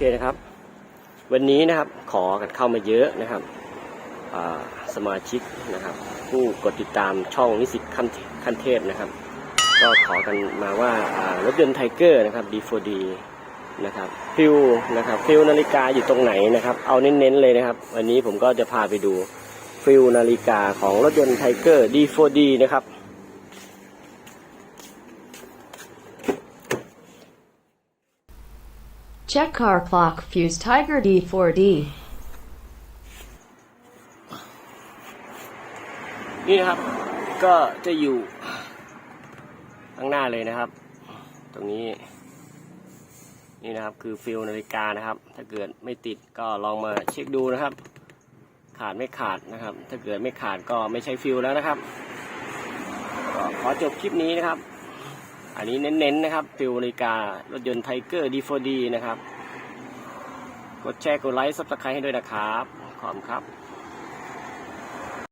เคนะครับ วันนี้นะครับขอกันเข้ามาเยอะนะครับสมาชิกนะครับ ผู้กดติดตามช่องนิสิตขั้นขั้นเทพนะครับ ก็ขอกันมาว่าอ่ารถยนต์ไทเกอร์นะครับ D4D นะครับฟิวนะครับฟิวนาฬิกาอยู่ตรงไหนนะครับ เอาเน้นๆเลยนะครับ วันนี้ผมก็จะพาไปดูฟิวนาฬิกาของรถยนต์ไทเกอร์ D4D นะครับ Check car clock fuse Tiger D4D. นี่นะครับ ก็จะอยู่ข้างหน้าเลยนะครับ ตรงนี้ นี่นะครับคือฟิลนาฬิกานะครับ ถ้าเกิดไม่ติดก็ลองมาเช็คดูนะครับ ขาดไม่ขาดนะครับ ถ้าเกิดไม่ขาดก็ไม่ใช่ฟิลแล้วนะครับขอจบคลิปนี้นะครับ อันนี้เน้นๆนะครับฟิลนาฬิการถยนต์ไทเกอร์ดีโฟดีนะครับ กดแชร์กดไลค์ซับสไครต์ให้ด้วยนะครับ ขอบคุณครับ